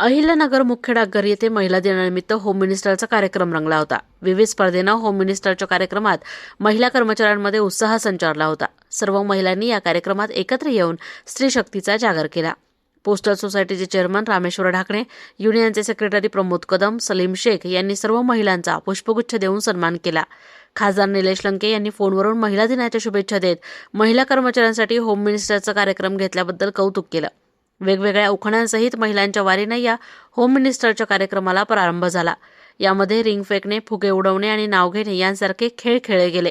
अहिल्यानगर मुख्य डाकघर येथे महिला दिनानिमित्त होम मिनिस्टरचा कार्यक्रम रंगला होता. विविध स्पर्धेनं होम मिनिस्टरच्या कार्यक्रमात महिला कर्मचाऱ्यांमध्ये उत्साह संचारला होता. सर्व महिलांनी या कार्यक्रमात एकत्र येऊन स्त्री शक्तीचा जागर केला. पोस्टल सोसायटीचे चेअरमन रामेश्वर ढाकणे युनियनचे सेक्रेटरी प्रमोद कदम सलीम शेख यांनी सर्व महिलांचा पुष्पगुच्छ देऊन सन्मान केला. खासदार निलेश लंके यांनी फोनवरून महिला दिनाच्या शुभेच्छा देत महिला कर्मचाऱ्यांसाठी होम मिनिस्टरचा कार्यक्रम घेतल्याबद्दल कौतुक केलं. वेगवेगळ्या उखाण्यांसहित महिलांच्या वारीनं या होम मिनिस्टरच्या कार्यक्रमाला प्रारंभ झाला. यामध्ये रिंग फेकणे फुगे उडवणे आणि नाव घेणे यांसारखे खेळ खेळले गेले.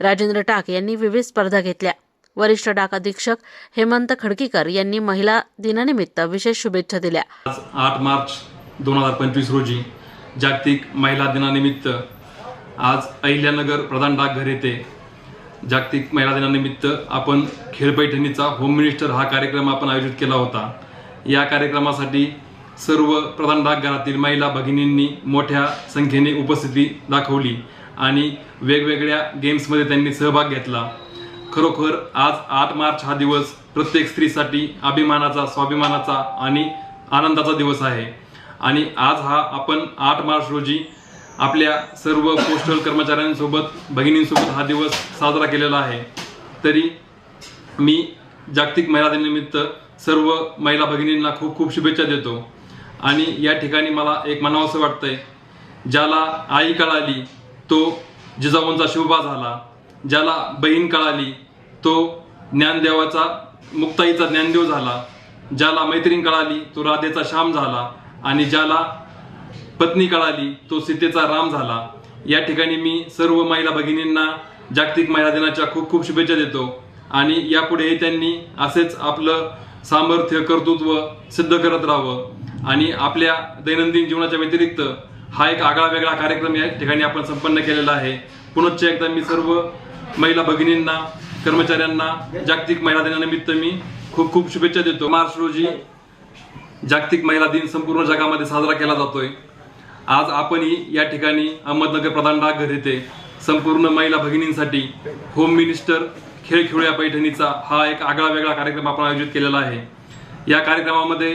राजेंद्र टाक यांनी विविध स्पर्धा घेतल्या. वरिष्ठ डाक अधीक्षक हेमंत खडकीकर यांनी महिला दिनानिमित्त विशेष शुभेच्छा दिल्या. आज आठ मार्च दोन हजार पंचवीस रोजी जागतिक महिला दिनानिमित्त आज अहिल्यानगर प्रधान डाकघर येथे जागतिक महिला दिनानिमित्त आपण खेळपैठणीचा होम मिनिस्टर हा कार्यक्रम आपण आयोजित केला होता. या कार्यक्रमासाठी सर्व प्रधान डाकघरातील महिला भगिनींनी मोठ्या संख्येने उपस्थिती दाखवली आणि वेगवेगळ्या गेम्समध्ये त्यांनी सहभाग घेतला. खरोखर आज आठ मार्च हा दिवस प्रत्येक स्त्रीसाठी अभिमानाचा स्वाभिमानाचा आणि आनंदाचा दिवस आहे. आणि आज हा आपण आठ मार्च रोजी आपल्या सर्व पोस्टल कर्मचाऱ्यांसोबत भगिनींसोबत हा दिवस साजरा केलेला आहे. तरी मी जागतिक महिला दिनानिमित्त सर्व महिला भगिनींना खूप खूप शुभेच्छा देतो. आणि या ठिकाणी मला एक म्हणावंसं वाटतंय ज्याला आई कळाली तो जिजाऊंचा शिवबा झाला. ज्याला बहीण कळाली तो ज्ञानदेवाचा मुक्ताईचा ज्ञानदेव झाला. ज्याला मैत्रीण कळाली तो राधेचा श्याम झाला. आणि ज्याला पत्नी कळाली तो सीतेचा राम झाला. या ठिकाणी मी सर्व महिला भगिनींना जागतिक महिला दिनाच्या खूप खूप शुभेच्छा देतो. आणि यापुढेही त्यांनी असेच आपलं सामर्थ्य कर्तृत्व सिद्ध करत राहावं. आणि आपल्या दैनंदिन जीवनाच्या व्यतिरिक्त हा एक आगळा वेगळा कार्यक्रम या ठिकाणी आपण संपन्न केलेला आहे. पुनश्च एकदा मी सर्व महिला भगिनींना कर्मचाऱ्यांना जागतिक महिला दिनानिमित्त मी खूप खूप शुभेच्छा देतो. मार्च रोजी जागतिक महिला दिन संपूर्ण जगामध्ये साजरा केला जातोय. आज आपणही या ठिकाणी अहमदनगर प्रधान डाकघर येथे संपूर्ण महिला भगिनींसाठी होम मिनिस्टर खेळ खेळूया पैठणीचा हा एक आगळा वेगळा कार्यक्रम आपण आयोजित केलेला आहे. या कार्यक्रमामध्ये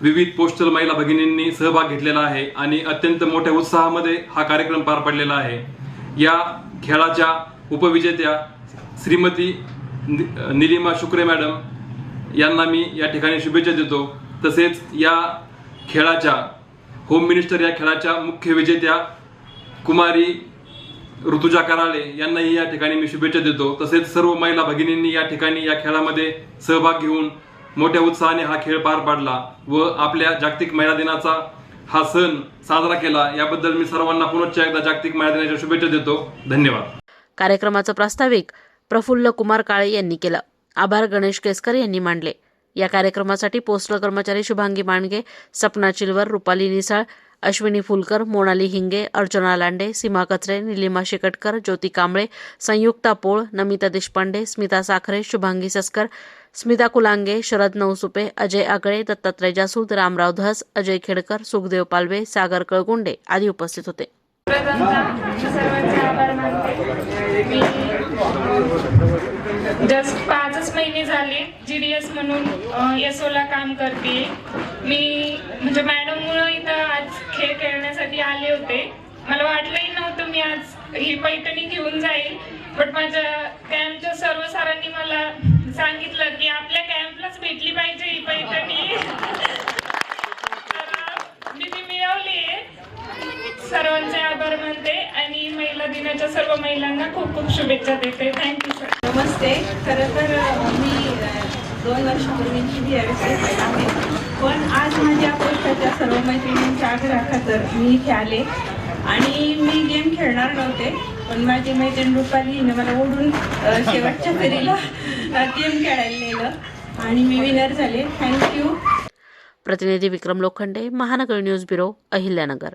विविध पोस्टल महिला भगिनींनी सहभाग घेतलेला आहे आणि अत्यंत मोठ्या उत्साहामध्ये हा कार्यक्रम पार पडलेला आहे. या खेळाच्या उपविजेत्या श्रीमती निलिमा शुक्रे मॅडम यांना मी या ठिकाणी शुभेच्छा देतो. तसेच या खेळाच्या होम मिनिस्टर या खेळाच्या मुख्य विजेत्या कुमारी ऋतुजा कराळे यांनाही या ठिकाणी मी शुभेच्छा देतो. तसेच सर्व महिला भगिनींनी या ठिकाणी या खेळामध्ये सहभाग घेऊन मोठ्या उत्साहाने हा खेळ पार पाडला व आपल्या जागतिक महिला दिनाचा हा सण साजरा केला. याबद्दल मी सर्वांना पुनश्च एकदा जागतिक महिला दिनाच्या शुभेच्छा देतो. धन्यवाद. कार्यक्रमाचं प्रास्ताविक प्रफुल्ल कुमार काळे यांनी केलं. आभार गणेश केसकर यांनी मांडले. या कार्यक्रमासाठी पोस्टल कर्मचारी शुभांगी मांडगे सपना चिलवर रुपाली निसाळ अश्विनी फुलकर मोनाली हिंगे अर्चना लांडे सीमा कचरे निलिमा शेकटकर ज्योती कांबळे संयुक्ता पोळ नमिता देशपांडे स्मिता साखरे शुभांगी सस्कर स्मिता कुलांगे शरद नवसुपे अजय आगळे दत्तात्रय जासूद रामराव धस अजय खेडकर सुखदेव पालवे सागर कळगुंडे आदी उपस्थित होते. जस्ट पाच महिने झाले जी डी एस म्हणून एसओला काम करते मी म्हणजे मॅडममुळं इथं आज खेळ खेळण्यासाठी आले होते. मला वाटलंही नव्हतं मी आज ही पैठणी घेऊन जाईल बट माझ्या कॅम्पच्या सर्व सरांनी मला सांगितलं की आपल्या कॅम्पलाच भेटली पाहिजे ही पैठणी तर मी ती मिळवली सर्वांचे आभार मानते आणि महिला दिनाच्या सर्व महिलांना खूप खूप शुभेच्छा देते. थँक्यू सर नमस्ते. खरं तर मी दोन वर्षापूर्वीची बी आहे. पण आज माझ्या पोस्टाच्या सर्व मैत्रिणींच्या आग्रहाखातर मी इथे आले. आणि मी गेम खेळणार नव्हते पण माझी मैत्रीण रुपाली हिने मला ओढून शेवटच्या फेरीला गेम खेळायला नेलं. आणि मी विनर झाले. थँक्यू प्रतिनिधी विक्रम लोखंडे महानगर न्यूज ब्युरो अहिल्यानगर.